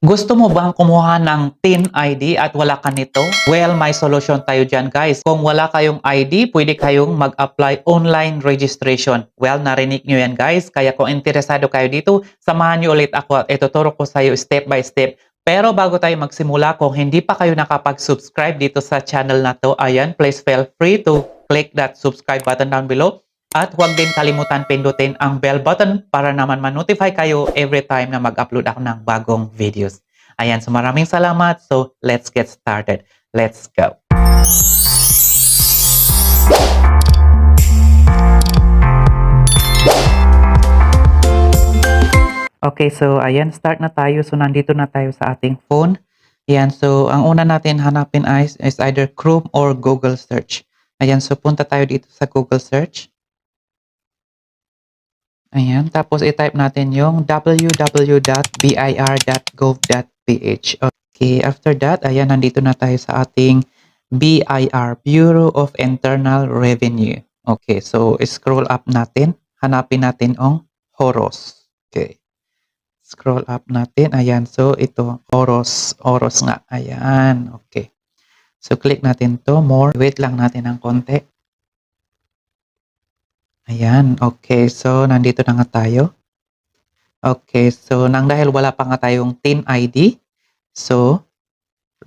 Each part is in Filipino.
Gusto mo bang kumuha ng TIN ID at wala ka nito? Well, may solution tayo dyan guys. Kung wala kayong ID, pwede kayong mag-apply online registration. Well, narinig nyo yan guys. Kaya kung interesado kayo dito, samahan nyo ulit ako at ituturo ko sa iyo step by step. Pero bago tayo magsimula, kung hindi pa kayo nakapag-subscribe dito sa channel na to, ayan, please feel free to click that subscribe button down below. At huwag din kalimutan pindutin ang bell button para naman ma-notify kayo every time na mag-upload ako ng bagong videos. Ayan, so maraming salamat. So, let's get started. Let's go. Okay, so ayan, start na tayo. So, nandito na tayo sa ating phone. Ayan, so ang una natin hanapin ay is either Chrome or Google search. Ayan, so punta tayo dito sa Google search. Ayan, tapos i-type natin yung www.bir.gov.ph. Okay, after that, ayan, nandito na tayo sa ating BIR, Bureau of Internal Revenue. Okay, so scroll up natin. Hanapin natin ang Horos. Okay. Scroll up natin. Ayan, so ito, Horos. Horos nga. Ayan, okay. So click natin to more. Wait lang natin ng konti. Ayan, okay. So, nandito na nga tayo. Okay, so nang dahil wala pa nga tayong TIN ID, so,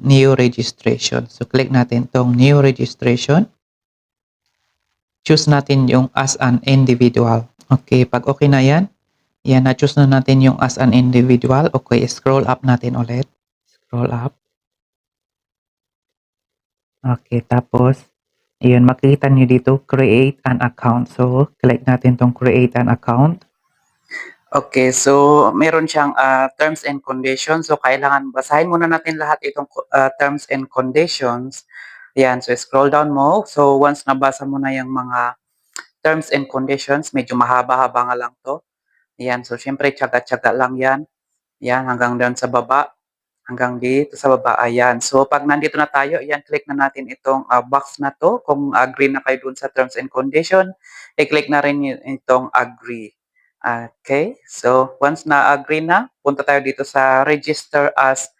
new registration. So, click natin tong new registration. Choose natin yung as an individual. Okay, pag okay na yan, yan, na-choose na natin yung as an individual. Okay, scroll up natin ulit. Scroll up. Okay, tapos, Ayun, makikita nyo dito, create an account. So, click natin tong create an account. Okay, so meron siyang uh, terms and conditions. So, kailangan basahin muna natin lahat itong uh, terms and conditions. Ayan, so scroll down mo. So, once nabasa mo na yung mga terms and conditions, medyo mahaba-haba nga lang to. Ayan, so syempre, tsaga-tsaga lang yan. Ayan, hanggang doon sa baba hanggang dito sa baba. Ayan. So, pag nandito na tayo, ayan, click na natin itong uh, box na to. Kung agree na kayo dun sa terms and condition, i-click na rin itong agree. Okay. So, once na agree na, punta tayo dito sa register as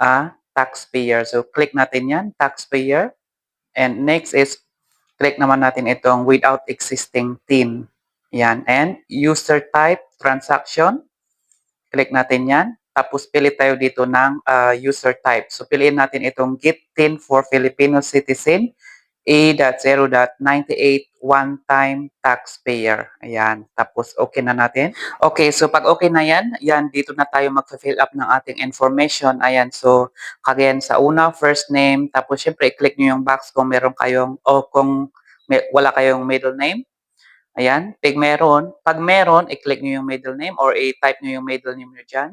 a taxpayer. So, click natin yan, taxpayer. And next is, click naman natin itong without existing TIN. Yan. And user type, transaction. Click natin yan. Tapos pili tayo dito ng uh, user type. So piliin natin itong Get TIN for Filipino Citizen A.0.98 one-time taxpayer. Ayan. Tapos okay na natin. Okay, so pag okay na yan, yan dito na tayo mag-fill up ng ating information. Ayan, so again sa una, first name, tapos syempre i-click nyo yung box kung meron kayong o kung may, wala kayong middle name. Ayan, pag meron, pag meron, i-click nyo yung middle name or i-type nyo yung middle name nyo dyan.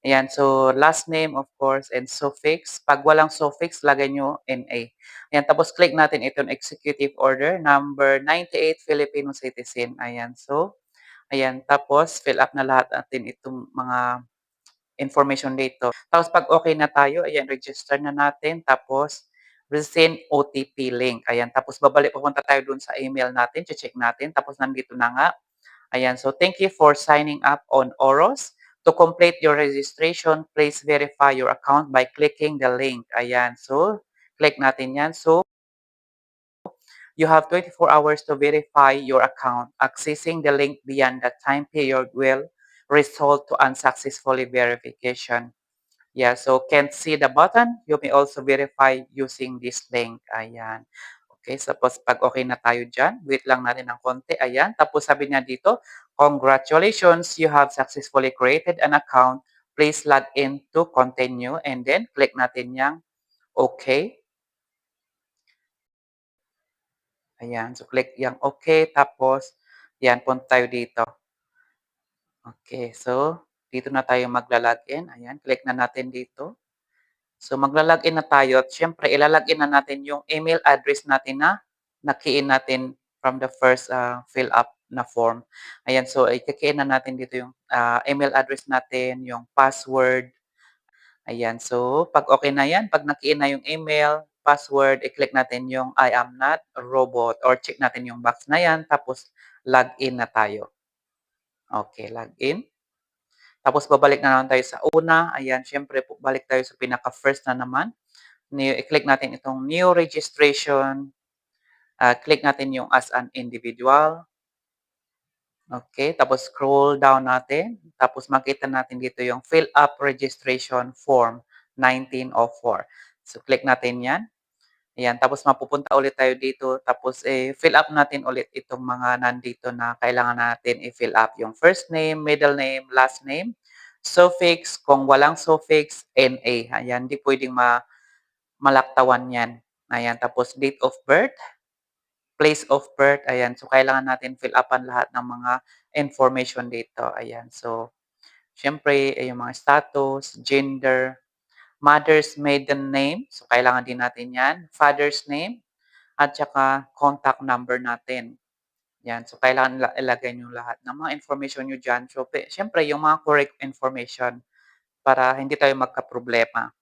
Ayan, so last name of course and suffix. Pag walang suffix, lagay nyo NA. Ayan, tapos click natin itong executive order number 98 Filipino citizen. Ayan, so ayan, tapos fill up na lahat natin itong mga information dito. Tapos pag okay na tayo, ayan, register na natin. Tapos resend OTP link. Ayan, tapos babalik pupunta tayo dun sa email natin, check natin. Tapos nandito na nga. Ayan, so thank you for signing up on Oros. To complete your registration, please verify your account by clicking the link. Ayan. So, click natin yan. So, you have 24 hours to verify your account. Accessing the link beyond that time period will result to unsuccessfully verification. Yeah, so can't see the button, you may also verify using this link. Ayan. Okay, tapos pag okay na tayo dyan, wait lang natin ng konti. Ayan, tapos sabi niya dito, congratulations, you have successfully created an account. Please log in to continue and then click natin yung okay. Ayan, so click yung okay, tapos yan, punta tayo dito. Okay, so dito na tayo magla-login. Ayan, click na natin dito. So magla-login na tayo at syempre ilalagin na natin yung email address natin na nakiin natin from the first uh, fill up na form. Ayan, so ikakiin na natin dito yung uh, email address natin, yung password. Ayan, so pag okay na yan, pag nakiin na yung email, password, i-click natin yung I am not robot or check natin yung box na yan, tapos log in na tayo. Okay, log in. Tapos babalik na naman tayo sa una. Ayan, syempre balik tayo sa pinaka-first na naman. I-click natin itong new registration. Uh, click natin yung as an individual. Okay, tapos scroll down natin. Tapos makita natin dito yung fill up registration form 1904. So click natin yan. Ayan, tapos mapupunta ulit tayo dito. Tapos eh, fill up natin ulit itong mga nandito na kailangan natin i-fill up. Yung first name, middle name, last name, suffix, kung walang suffix, NA. Ayan, hindi pwedeng ma malaktawan yan. Ayan, tapos date of birth, place of birth, ayan. So, kailangan natin fill upan lahat ng mga information dito. Ayan, so, syempre, eh, yung mga status, gender, mother's maiden name. So, kailangan din natin yan. Father's name, at saka contact number natin. Yan. So, kailangan ilagay nyo lahat ng mga information nyo dyan. So, syempre, yung mga correct information para hindi tayo magka-problema.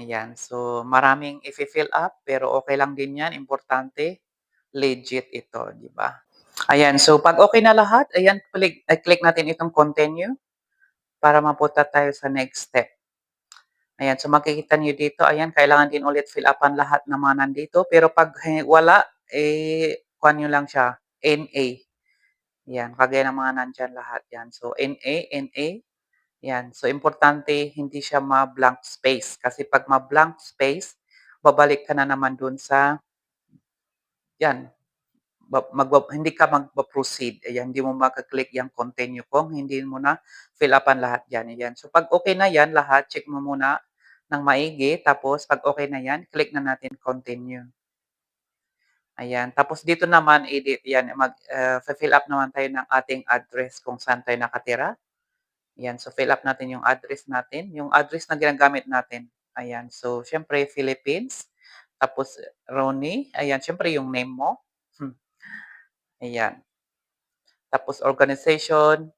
Ayan. So, maraming i-fill up, pero okay lang din yan. Importante, legit ito, di ba? Ayan. So, pag okay na lahat, ayan, click, click natin itong continue para mapunta tayo sa next step. Ayan, so makikita niyo dito, ayan, kailangan din ulit fill upan lahat ng mga nandito. Pero pag wala, eh, kuha nyo lang siya, NA. Yan, kagaya ng mga nandyan lahat yan. So, NA, NA. Yan. So, importante, hindi siya ma-blank space. Kasi pag ma-blank space, babalik ka na naman dun sa, yan, mag, hindi ka mag-proceed. Ayan, hindi mo makaklik yung continue kung hindi mo na fill upan lahat yan. Ayan. So, pag okay na yan, lahat, check mo muna ng maigi. Tapos, pag okay na yan, click na natin continue. Ayan. Tapos, dito naman, edit yan. Mag, uh, fill up naman tayo ng ating address kung saan tayo nakatira. Ayan. So, fill up natin yung address natin. Yung address na ginagamit natin. Ayan. So, syempre, Philippines. Tapos, Ronnie. Ayan. Syempre, yung name mo. Hmm. Ayan. Tapos, organization.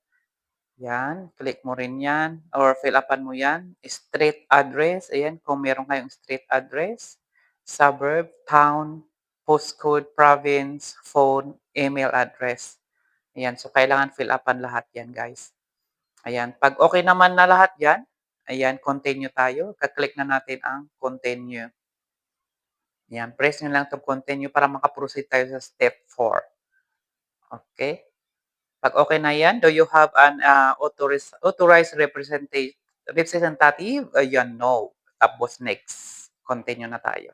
Yan, click mo rin yan or fill upan mo yan. Street address, ayan, kung meron kayong street address, suburb, town, postcode, province, phone, email address. Ayan, so kailangan fill upan lahat yan, guys. Ayan, pag okay naman na lahat yan, ayan, continue tayo. Kaklik na natin ang continue. Ayan, press nyo lang itong continue para makaproceed tayo sa step 4. Okay? Pag okay na yan, do you have an uh, authorized, authorized representative? representative? Ayan, no. Tapos next. Continue na tayo.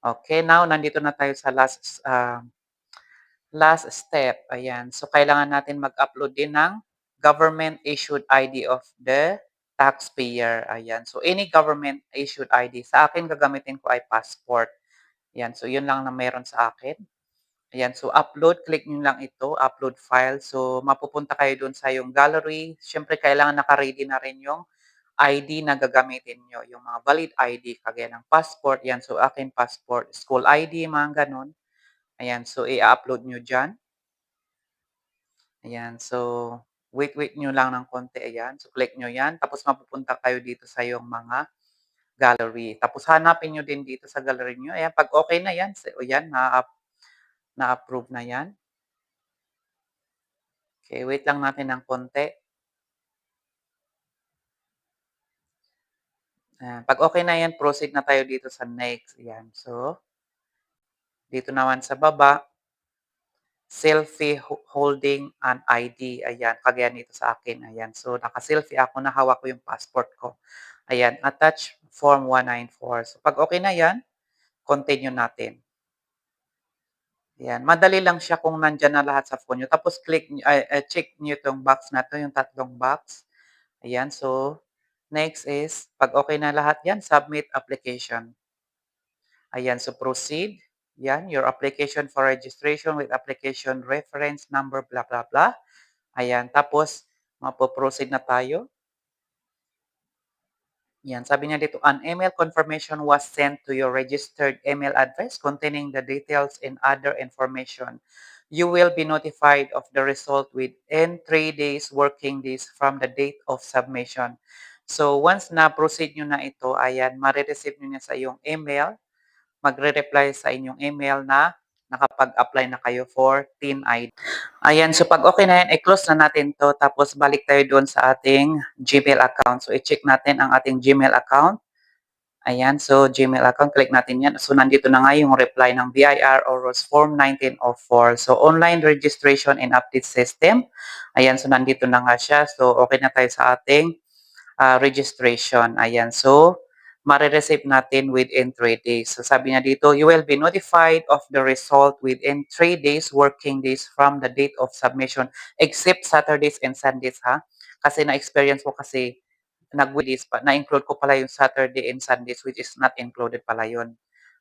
Okay, now nandito na tayo sa last uh, last step. Ayan. So, kailangan natin mag-upload din ng government issued ID of the taxpayer. Ayan. So, any government issued ID. Sa akin, gagamitin ko ay passport. Ayan. So, yun lang na meron sa akin. Ayan, so upload, click nyo lang ito, upload file. So, mapupunta kayo dun sa yung gallery. Siyempre, kailangan naka-ready na rin yung ID na gagamitin nyo. Yung mga valid ID, kagaya ng passport. Yan, so akin passport, school ID, mga ganun. Ayan, so i-upload nyo dyan. Ayan, so wait, wait nyo lang ng konti. Ayan, so click nyo yan. Tapos mapupunta kayo dito sa yung mga gallery. Tapos hanapin nyo din dito sa gallery nyo. Ayan, pag okay na yan, so, yan, na-up na-approve na yan. Okay, wait lang natin ng konti. Ayan. Pag okay na yan, proceed na tayo dito sa next. Ayan. So, dito naman sa baba, selfie holding an ID. Ayan, kagaya nito sa akin. Ayan, so naka-selfie ako na hawak ko yung passport ko. Ayan, attach form 194. So, pag okay na yan, continue natin. Yan, madali lang siya kung nandiyan na lahat sa phone nyo. Tapos click, uh, uh, check nyo itong box na to, yung tatlong box. Ayan, so next is, pag okay na lahat yan, submit application. Ayan, so proceed. Yan, your application for registration with application reference number, blah, blah, blah. Ayan, tapos mapoproceed na tayo. Yan, sabi niya dito, an email confirmation was sent to your registered email address containing the details and other information. You will be notified of the result within 3 days working days from the date of submission. So, once na-proceed nyo na ito, ayan, marireceive nyo niya sa iyong email, magre-reply sa inyong email na nakapag-apply na kayo for Teen ID. Ayan, so pag okay na yan, i-close na natin to tapos balik tayo doon sa ating Gmail account. So i-check natin ang ating Gmail account. Ayan, so Gmail account, click natin yan. So nandito na nga yung reply ng BIR or ROS Form 1904. So online registration and update system. Ayan, so nandito na nga siya. So okay na tayo sa ating ah, registration. Ayan, so marireceive natin within 3 days. So sabi niya dito, you will be notified of the result within 3 days working days from the date of submission except Saturdays and Sundays ha. Kasi na-experience ko kasi nag-release pa, na-include ko pala yung Saturday and Sundays which is not included pala yun.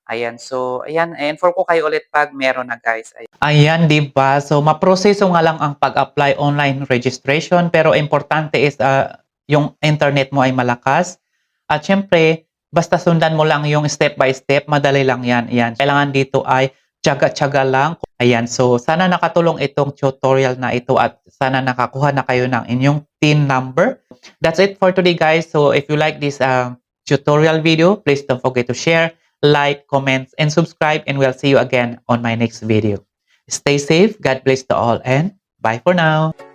Ayan, so ayan, inform ko kayo ulit pag meron na guys. Ayan. Ayan, di ba? So, maproseso nga lang ang pag-apply online registration pero importante is ah, yung internet mo ay malakas. At syempre, basta sundan mo lang yung step by step, madali lang yan. Ayan. Kailangan dito ay tiyaga-tiyaga lang. Ayan, so sana nakatulong itong tutorial na ito at sana nakakuha na kayo ng inyong TIN number. That's it for today guys. So if you like this uh, tutorial video, please don't forget to share, like, comment, and subscribe and we'll see you again on my next video. Stay safe, God bless to all, and bye for now.